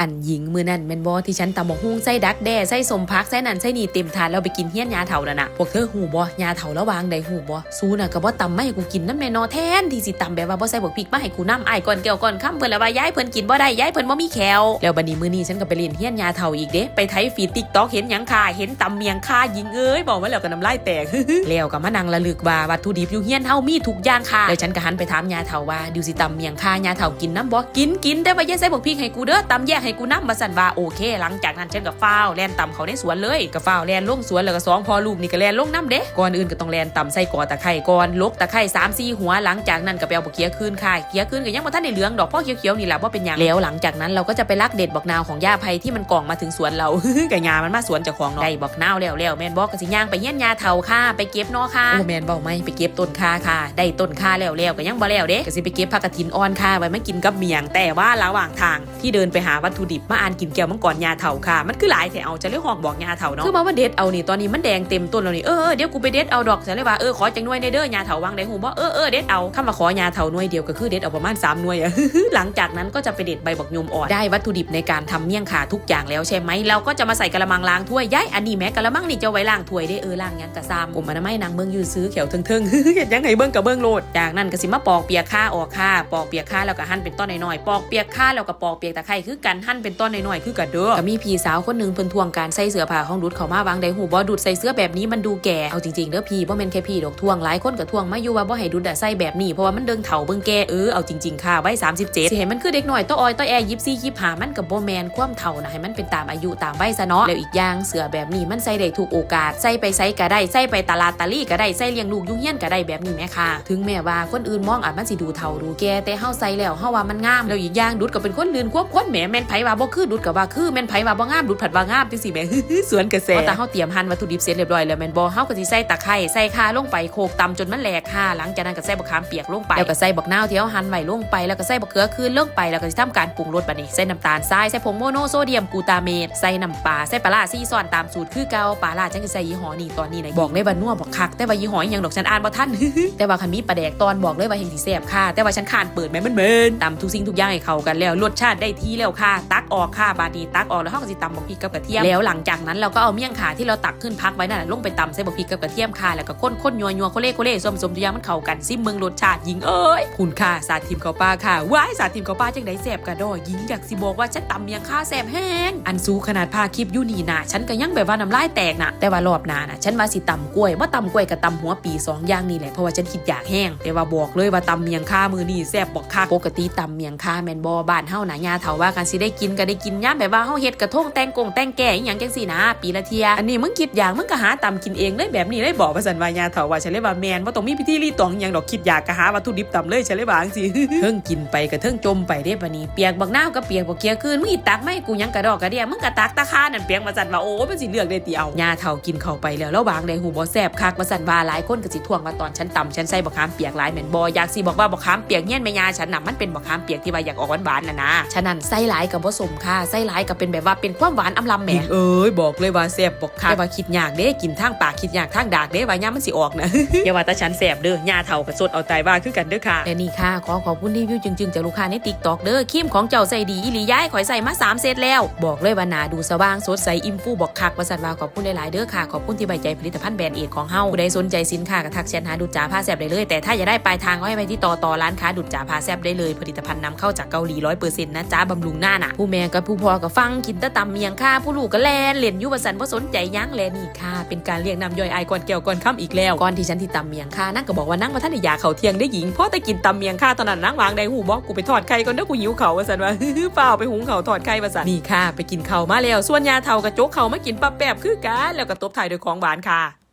อันหญิงมือนั่นแม่นบอที่ฉันตำหมกฮุ้งใส่ดักแด้ใส่สมพักใส่นั่นใส่นี่เต็มถาดแล้วไปกินเฮี้ยนยาเถานั่นน่ะพวกเธอหูบ่ยาเถาแล้วางใดหูบ่ซูน่ะก็บ่ตำไม่ให้กูกินน้ำแม่นอแทนที่สิตำแบบว่าบ่ใส่บวกพริกมาให้กูน้ำไอ้ก่อนแก้วก่อนค่ำเพิ่นละว่าย้ายเพิ่นกินบ่ได้ย้ายเพิ่นบ่มีแขวแล้วบัดนี้มือนี้ฉันก็ไปเรียนเฮี้ยนยาเถาอีกเด้ไปไถฟีด TikTok เห็นหยังค่ะเห็นตำเมียงค่ะหญิงเอ้ยบอกว่าแล้วก็น้ำลายแตกแล้วก็มานั่งระลึกว่าวัตถุดิบอยู่เฮี้ยนเฮามีทุกอย่างค่ะแล้วฉันก็หันไปถามยาเถาว่าดิวสิตำเมียงค่ะยาเถากินน้ำบ่กินกินแต่ว่าอย่าใส่บวกพริกให้กูเด้อตำแยกให้กูน้ำมาสั่นว่าโอเค หลังจากนั้นฉันก็ฟ้าวแล่นต่ำเขาในสวนเลยก็ฟ้าวแล่นลงสวนแล้วก็สองพอลูกนี่ก็แล่นลงน้ำเด้ก่อนอื่นก็ต้องแล่นต่ำใส่กอตะไคร่ก่อนลกตะไคร่สามสี่หัวหลังจากนั้นก็ไปเอาบกเขียคืนค่ะเขียคืนก็ยังบ่ทันได้เหลืองดอกพ่อเขียวๆนี่แหละว่าเป็นหยังแล้วหลังจากนั้นเราก็จะไปลักเด็ดบักนาวของย่าไพที่มันกล่องมาถึงสวนเรากะยามันมาสวนจ้าของเนาะได้บักนาวแล้วแล้วแม่นบอกก็สิย่างไปเฮียนยาเถาค่ะไปเก็บเนาะค่ะโอ้แม่นเบาไหมไปเก็บต้นค่าค่ะ ได้ต้นค่าแล้วแล้วก็ยังบ่แล้วเด้ก็สิไปเก็บผักกระถินอ่อนค่ะไว้มากินกับเมียงแต่ว่าระหว่างทางที่เดินไปหาวัตถุดิบมาอ่านกินแก้วมังกรยาเถาค่ะ มันคือหลายแถวจะเรียกหอกบอกยาเถาเนาะคือมาว่าเด็ดเอานี่ตอนนี้มันแดงเต็มต้นแล้วนี่เออเออเดี๋ยวกูไปเด็ดเอาดอกจะเลยว่าเออขอจังหน่วยในเด้อยาเถาวางได้หูบ่เออเออเด็ดเอาคำมาขอยาเถาหน่วยเดียวก็คือเด็ดเอาประมาณ3หน่วยอะหลังจากนั้นก็จะไปเด็ดใบบักยมอ่อนได้วัตถุดิบในการทำเมี่ยงขาทุกอย่างแล้วใช่ไหมเราก็จะมาใส่กระมังล้างถ้วยย้ายอันนี้แม้กระมังนี่จะไว้ล้างถ้วยได้เออล้างยังกระซามกลมอนามัยนางเบิ่งยืนซื้อเขียวเทิงๆเห็นยังไงเบิ่งกับเบิ่งโลดจากนั้นก็สิมาปอกเปียกข้าออกค่ะปอกเปียกข้าแล้วก็หั่นเป็นต้นน้อยๆปอกเปียกข้าแล้วก็ปอกเปียกตะไคร้คือกันหั่นเป็นต้นหน้อยๆ คือกันเด้อก็มีพี่สาวคนหนึ่งเพิ่นทวงการใส่เสื้อผ้าของดุดเขามาวางได้หูบ่ดุดใส่เสื้อแบบนี้มันดูแก่ เอาจริงๆเด้อพี่บ่แม่นแค่พี่ดอกทวงหลายคนก็ทวงมาอยู่ว่าบ่ให้ดุดใส่แบบนี้เพราะว่ามันเดิงเฒ่าเบิ่งแก่เออเอาจริงๆค่ะไว้37สิเห็นมันคือเด็กหน้อยต้อออยต้อแอยิบซี่ยิบหามันกับบ่แมนความเฒ่านะให้มันเป็นตามอายุตามวัยซะเนาะแล้วอีกอย่างเสื้อแบบนี้มันใส่ได้ทุกโอกาสใส่ไปใส่ก็ได้ใส่ไปตลาดตะลี่ก็ได้ใส่เลี้ยงลูกยุ่งเฮียนก็ได้แบบนี้แม่ค่ะ ถึงแม้ว่าคนอื่นมองอาจมันสิดูเฒ่าดูแก่แต่เฮาใส่แล้วเฮาว่ามันงามแล้วอีกอย่างดุดก็เป็นคนลื่นควบคนแหมแม่นไผว่าบ่คือดุดก็ว่าคือแม่นไผว่าบ่งามดุดผัดว่างามจังซี่แหมสวนกระแสแต่เฮาเตรียมหั่นวัตถุดิบเสร็จเรียบร้อยแล้วแม่นบ่เฮาก็สิใส่ตะไคร้ใส่ข่าลงไปโขกตำจนมันแหลกค่ะหลังจากนั้นก็ใส่บักขามเปียกลงไปแล้วก็ใส่บักนาวที่เฮาหั่นไว้ลงไปแล้วก็ใส่บักเขือคืนลงไปแล้วก็สิทำการปรุงรสบัดนี้ใส่น้ำตาลทรายใส่ผงโมโนโซเดียมกูตาเมตใส่น้ำปลาใส่ปลาร้าซี่ซ่อนตามสูตรคือเก่าปลาร้าจังสิใส่ยี่ห้อนี้ตอนนี้นะบอกเลยว่านัวบอกคักแต่ว่ายี่ห้อยังดอกฉันอ่านบ่ทันแต่ว่าคันมีปลาแดกตอนบอกเลยว่าเฮงสิแซ่บค่ะ แต่ว่าฉันคานเปิดแม่มันเมินตำทุกสิ่งทุกอย่างให้เข้ากันแล้วรสชาติได้ที่แล้วค่ะตักออกค่ะบาดนีตักออกแล้วเฮาก็สิตำบักพริกกับกระเทียมแล้วหลังจากนั้นเราก็เอาเมี่ยงขาที่เราตักขึ้นพักไว้นั่นนะลงไปตำใส่บักพริกกับกระเทียมค่ะแล้วก็ข้นข้นยัวยัวโคเล่โคเล่ส้มส้มทุกอย่างมันเข้ากันซิมเมืองรสชาติยิงเอ้ยคุณค่ะสาธิมเขาป้าค่ะว้ายสาธิมเขาป้าจังไดแซ่บกระดอยิงอยากสิบอกว่าฉันตำเมี่ยงข้าแซ่บแห้งอันซูขนาดพาคลิปยู่นี่นะฉันก็ยังแบบว่าน้ำลายแตกนะแต่ว่ารอบหน้านะฉันว่าสิตำกล้วยว่าตำกล้วยกับตำหัวปีสองอย่างนี่แหละเพราะว่าฉันคิดอยากแห้งแต่ว่าบอกเลยว่าตำเมียงข้ามือนี่แซ่บบอกคักปกติตำเมียงข้าแมนบอบ้านเฮาหนายาเถาว่ากันสิได้กินก็ได้กินย่ามแบบว่าเฮาเฮ็ดกระทงแตงกงแตงแก่อหย่างจังสี่นะ ปีละเทียอันนี้มึงคิดอย่างมึงก็หาตำกินเองเลยแบบนี้เลยบอกว่าสันวายาเถาว่าฉันเลยว่าแมนว่าต้องมีพิธีรีตองอหย่างดอกคิดอยากก็หาวัตถุดิบตำเลยฉันเลยว่าจังสิเทิงกินไปก็เทิงจมไปเด้ปะนี้เปียกบักนาวก็เปียกบักเคียคืนมึงอีตักไม่กูยังกระดอกกระเดียมึงกระตักตะคานั่นเปียกมาสั่นว่าโอ้เป็นสิเลือกได้ตีเอายาเถากินเข้าไปแล้วแล้วบางได้หูบ่แซ่บคักมาสั่นว่าหลายคนก็สิทวงว่าตอนฉันตำฉันใส่บักขามเปียกหลายแม่นบ่อยากสิบอกว่าบักขามเปียกเงี้ยนแม่ยาฉันน่ะมันเป็นบักขามเปียกที่ว่าอยากออกหวานๆน่ะนะฉะนั้นใส่หลายกับบ่สมค่ะใส่หลายก็เป็นแบบว่าเป็นความหวานอำลำแหมเอ้ยบอกเลยว่าแซ่บบอกค่ะแต่ว่าคิดยากเด้กินทางปากคิดยากทางดากเด้ว่าย่ามันสิออกนะอย่าว่าแต่ฉันแซ่บเด้อยาเถาก็สดเอาตายว่าคือกันเด้อค่ะและนี่ค่ะขอขอบคุณรีวิวจึงๆจากลูกค้าใน TikTok เด้อครีมของเจ้าใส่ดีอีหลีย้ายข่อยใส่มาสามเซตแล้ว บอกเลยว่าหนาดูสว่างสดใสอิ่มฟูบอกคักว่าสันว่าขอบคุณหลายๆเด้อค่ะขอบคุณที่ใบใจผลิตภัณฑ์แบรนด์เอกของเฮาผู้ใดสนใจสินค้าก็ทักแชทหาดุจจ่าผ้าแซบได้เลย แต่ถ้าอยากได้ปลายทางก็ให้ไปที่ต่อต่อร้านค้าดุจจ่าผ้าแซบได้เลยผลิตภัณฑ์นำเข้าจากเกาหลีร้อยเปอร์เซ็นต์นะจ้าบำรุงหน้าน่ะผู้แม่กับผู้พ่อก็ฟังกินตะตำเมียงค่ะผู้ลูกก็แลนเล่นยุบสันว่าะสนใจยั้งแลนี่ค่ะ เป็นการเรียกนำย่อยไอก่อนแก้วก่อนค่ำอีกแล้วก่อนที่ฉันที่ตำเมียงค่ะนั่งก็บอกว่านั่งมาท่านอยากเขาเทียงได้หญิงเพราะแต่กินตำเมียงค่ะตอนนั้นนั่งวางได้หูบอกกูไปทอดไข่ก่อนเด้อกูหิวเขาว่าสันว่าเปล่าไปหุงเขาวทอดไข่ว่าสันนี่ค่ะ ไปกินเขามาแล้วส่วนยาเทากระจกเขามากินปั๊บแป๊บคือกันแล้วก็ตบท้ายด้วยของหวานค่ะ